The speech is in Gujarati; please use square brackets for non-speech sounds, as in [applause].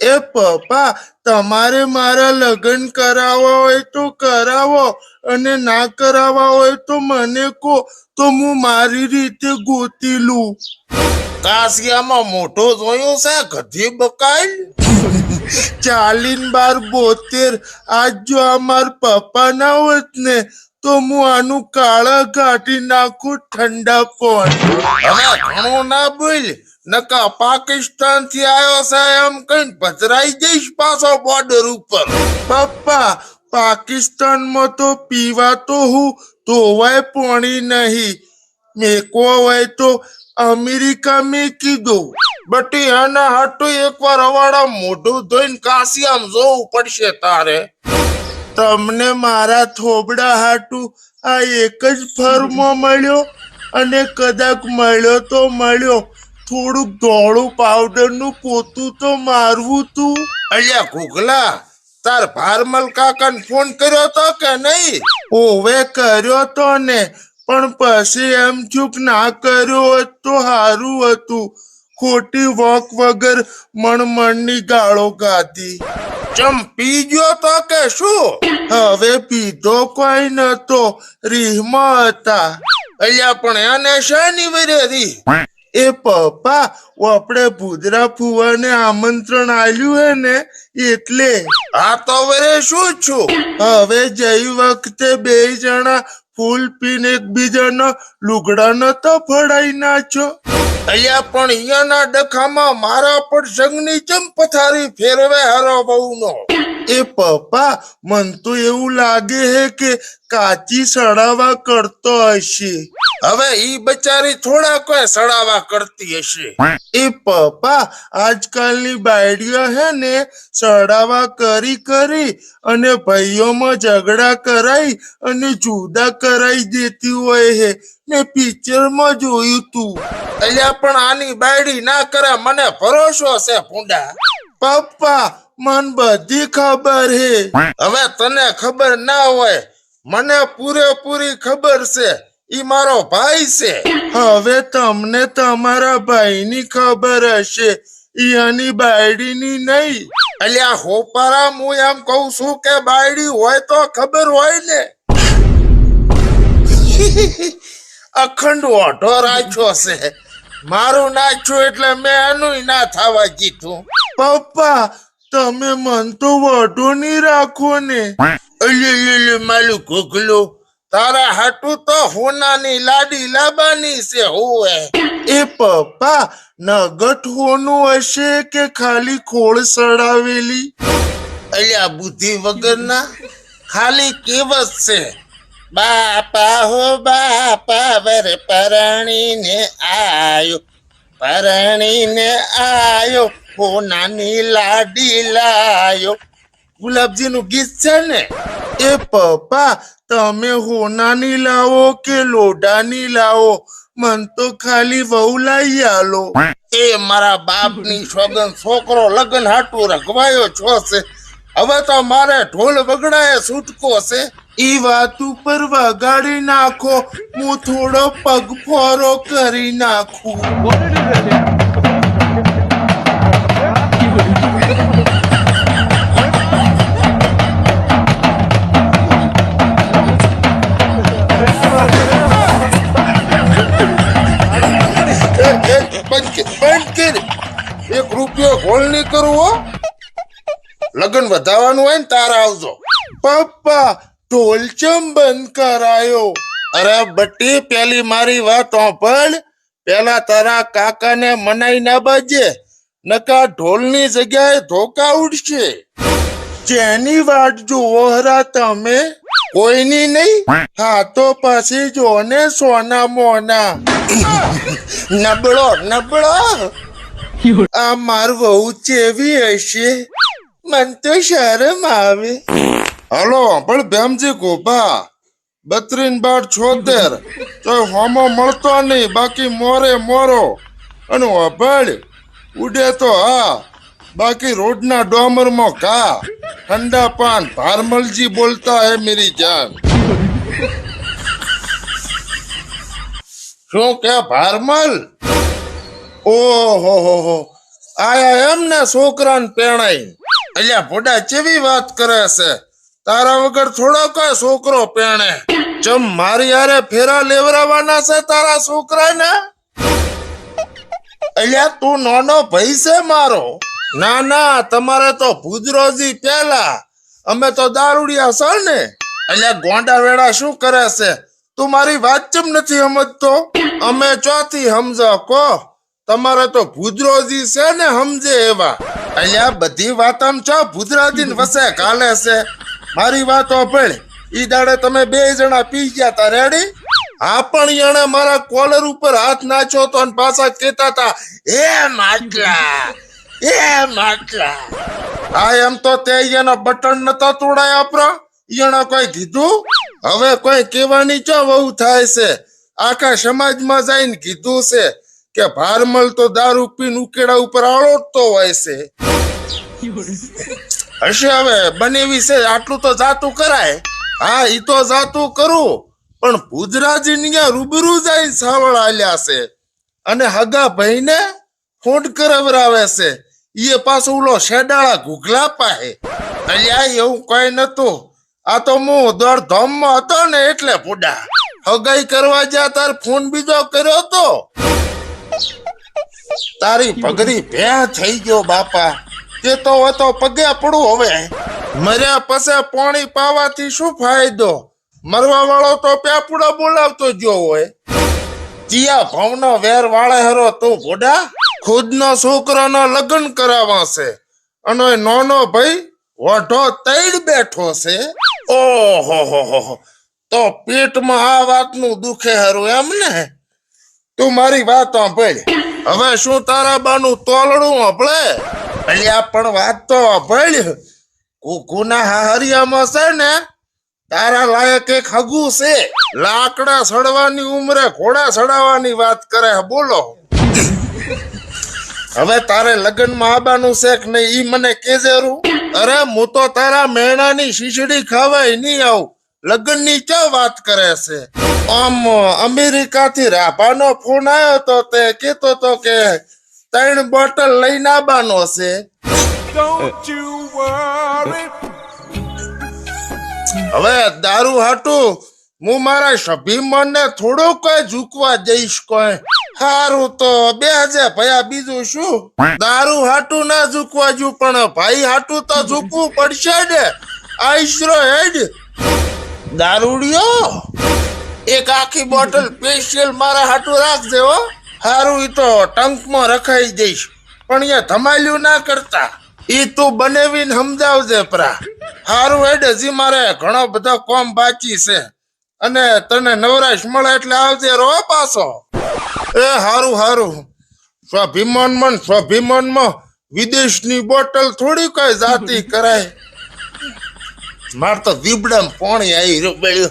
એ પપ્પા, તમારે મારા લગ્ન કરાવવા હોય તો કરાવો અને ના કરાવવા હોય તો મને કહો, તો હું મારી રીતે ગોતી લઉં. કાશિયામાં મોટો જોયો છે, ગધી બકાઈ? ચાલીન બાર બોતેર, આજ જો અમાર પપ્પા ના હોત ને, તો હું આનું કાળા કાઢી નાખું ઠંડા પણ ઘણું ના બોલ. નકા પાકિસ્તાનથી આવ્યો છે એમ કઈ ભજરાઈ જઈશ પાછો બોર્ડર ઉપર. પપ્પા, પાકિસ્તાનમાં તો પીવા તો હું ધોવાય પાણી નહીં. મેકો હોય તો અમેરિકા મેં કીધું. બટી, આના હાટુ એકવાર અવાડા મોઢું ધોઈને કાશી આમ જોવું પડશે તારે. તમને મારા થોબડા હાટુ આ એક જ ફર્મો મળ્યો અને કદાચ મળ્યો તો મળ્યો. થોડુંક ધોળું પાવડરનું પોતું તો મારવું તું. અલ્યા ઘોઘલા તાર ભારમલ કાકાને ફોન કર્યો તો કે નહીં? ઓવે કર્યો તો ને પણ પછી એમ ચૂક ના કર્યો હોત તો સારું હતું. ખોટી વોક વગર મણમણની ગાળો ગાધી. ચમ પી ગયો તો કે શું? હવે પીધો કોઈ નતો રીહમાં હતા. અલ્યા પણ એને શાની વરે રી એ પપ્પા આપણે ભૂદરા ફુવાને આમંત્રણ આલ્યું હે ને એટલે. આ તો વરે શું છું? હવે જઈ વખતે બે જણા ફૂલ પીને એકબીજાનો લુગડા તો ફડાઈ નાચો અહીંયા પણ અહીંયાના ડખામાં મારા પર સંગની ચમ પથારી ફેરવે હરો બહુનો એ પપ્પા મન તો એવું લાગે હે કે કાચી સડાવા કરતો હશે. હવે ઈ બચારી થોડા કોઈ સડાવા કરતી હશે. એ પપ્પા આજકાલની બાયડીઓ હે ને સડાવા કરી કરી અને ભાઈઓમાં ઝઘડા કરાઈ અને જુદા કરાઈ દેતી હોય હે. ને પિક્ચરમાં જોયું તું. અલ્યા પણ આની બાયડી ના કરે મને ભરોસો છે ભૂંડા. પપ્પા મન બધી ખબર હે. [laughs] હવે તને ખબર ના હોય મને પૂરેપૂરી ખબર છે. મારો ભાઈ છે. હવે તમને તમારા ભાઈની ખબર હશે. ઈ બાયડીની નહીં. અલ્યા હોપારા હું એમ કહું છું કે બાયડી હોય તો ખબર હોય ને. અખંડ ઓઢો રાખ્યો છે. મારું નાખ્યું એટલે મેં એનું ના થવા કીધું. પપ્પા તમે મન તો વઢો નહીં રાખો ને. અલ્યો માલું ઘોઘલો. તારા હાટુ તો હોનાની લાડી લાબાની છે હોવે એ પપ્પા નગટ હોનું હશે કે ખાલી ખોળ સડાવેલી? અલ્યા બુદ્ધિ વગરના? ખાલી કેવત છે. બાપા હો બાપા વર પરણીને આયો. પરણીને આયો, હોનાની લાડી લાયો. ગુલાબજી નું ગીત છે ને? એ પપ્પા, તમે હોનાની લાવો કે લોઢાની લાવો? મન તો ખાલી વહુ લાવી આલો. એ મારા બાપની સોગન છોકરો લગન હાટું રખવાયો છો છે. હવે તો મારે ઢોલ વગડાય છૂટકો છે. ઈ વાત ઉપર વગાડી નાખો. હું થોડો પગફોરો કરી નાખું. ગોળ નહીં કરવો લગન વધાવવાનું હોય ને તારે આવજો. પપ્પા, ઢોલ ચમ બંધ કરાયો. અરે બટ્ટી પેલી મારી વાત સાંભળ. પેલા તારા કાકાને મનાઈ ના બાજે. નકા ઢોલની જગ્યાએ ધોકા ઉડશે. જેની વાટ જુઓ હરા તમે. કોઈની નહીં. હા, તો પછી જો ને સોના મોના. નબળો નબળો. આ માર વહુ ચેવી હશે? મન તો શરમ આવે. હલો, પણ ભેમજી ગોપા બત્રીન બાર છોતેર. તો હોમો મળતો નહીં, બાકી મોરે મોરો. અને અભળ ઉડે તો હા, બાકી રોડના ડોમરમાં કા ઠંડા પાન, ભારમલજી બોલતા હે મેરી જાન. શું કે, ભારમલ? ઓહો, હો હો. આયા એમ ને છોકરાને પેણાઈ અલ્યા, ભોડા ચેવી વાત કરે છે. તારા વગર થોડો કઈ છોકરો પેણે ચમ મારી આરે ફેરા લેવરાવાના છે તારા છોકરાને? અલ્યા, તું નાનો ભાઈ છે મારો. ના ના, તમારે તો ભુજરોજી પેલા અમે તો દારૂડિયા સર ને. અલ્યા ગોંડા વેડા શું કરે છે? તું મારી વાત ચમ નથી સમજતો? અમે ચોથી સમજો, કો? તમારે તો ભુજરોજી છે ને સમજે એવા. અહીંયા બધી વાત આમ છો? ભુજરાજી વસે, કાલે છે. મારી વાત ભળ ઈ દાડે તમે બે જણા પી ગયા તા, રેડી? હા, પણ એને મારા કોલર ઉપર હાથ નાખ્યો તો અને પાછા કહેતા હતા એ માટલા એ માટલા. આ એમ તો તે એનો બટન નતા તોડાય આપણા એને કોઈ કીધું? હવે કોઈ કહેવાની ચો વહુ થાય છે? આખા સમાજમાં જઈને કીધું છે. કે ભારમલ તો દારૂ પીને ઉકેડા ઉપર આળોટતો હોય છે. હશે હવે બનેવી છે, આટલું તો જાતું કરાય. હા, ઈ તો જાતું કરું, પણ ભુજરાજી ની રૂબરૂ જાય સાવળ આલ્યા છે. અને હગા ભાઈને ફોન કરાવરાવે છે. ઈએ પાછો ઓલો શેડાળા ઘૂઘલા પાહે અલ્યા એવું કઈ નતું આ તો હું દોડધામમાં હતો ને એટલે પુડા હગાઈ કરવા જ્યાં તાર ફોન બીજો કર્યો તો. તારી પગરી ભે થઈ ગયો, બાપા. તે તો હતો પગે પડું હવે. મર્યા પછી પોણી પાવાથી શું ફાયદો? મરવા વાળો તો પ્યાપુડો બોલાવતો જો હોય. ચિયા ભવનો વેર વાળે હરો તું ભોડા? ખુદનો છોકરાનો લગ્ન કરાવવા છે અને નોનો ભાઈ વઢો તૈડ બેઠો છે. ઓહો, હો હો. તો પેટમાં આ વાતનું દુખે હરું એમ ને? તું મારી વાત સાંભળ હવે શું તારા બાનું તોલડું અભળે અલ્યા, પણ વાત તો સાંભળ કુકુના હાહરિયામાં છે ને, તારા લાયક એક હગું છે. લાકડા સડવાની ઉંમરે ઘોડા સડાવવાની વાત કરે બોલો. હવે તારે લગ્નમાં આવવાનું છે કે નહીં, ઈ મને કેજે રૂ. અરે, હું તો તારા મેણાની શીશડી ખાવાય નહીં આવું. લગ્નની ક્યાં વાત કરે છે? આમ અમેરિકાથી રાભાનો ફોન આવ્યો તો તે કહેતો તો કે ત્રણ બોટલ લઈને આવવાનો છે. હવે દારૂ હાટું હું મારા સભીમનને થોડું કઈ ઝૂકવા જઈશ કોઈ. સારું તો બે હજાર ભયા બીજું શું? દારૂ હાટું ના ઝૂકવા જુ પણ ભાઈ હાટું તો ઝૂકવું પડશે ને. આઈશરો હેડ. દારૂડિયો? એક આખી બોટલ સ્પેશિયલ મારા હાટું રાખજે હો. હારું, ઈ તો ટંકમાં રખાઈ જઈશ. પણ અહીંયા ધમાલ્યું ના કરતા. ઈ તું બનેવીને સમજાવજે પ્રા. હારું, હેડ, હજી મારે ઘણો બધો કોમ બાકી છે. અને તને નવરાશ મળે એટલે આવજે રો પાછો. એ હારું હારું. સ્વાભિમાનમાં સ્વાભિમાનમાં વિદેશની બોટલ થોડી કઈ જાતિ કરાય. માર તો દીબડામાં પાણી આવી રહ્યું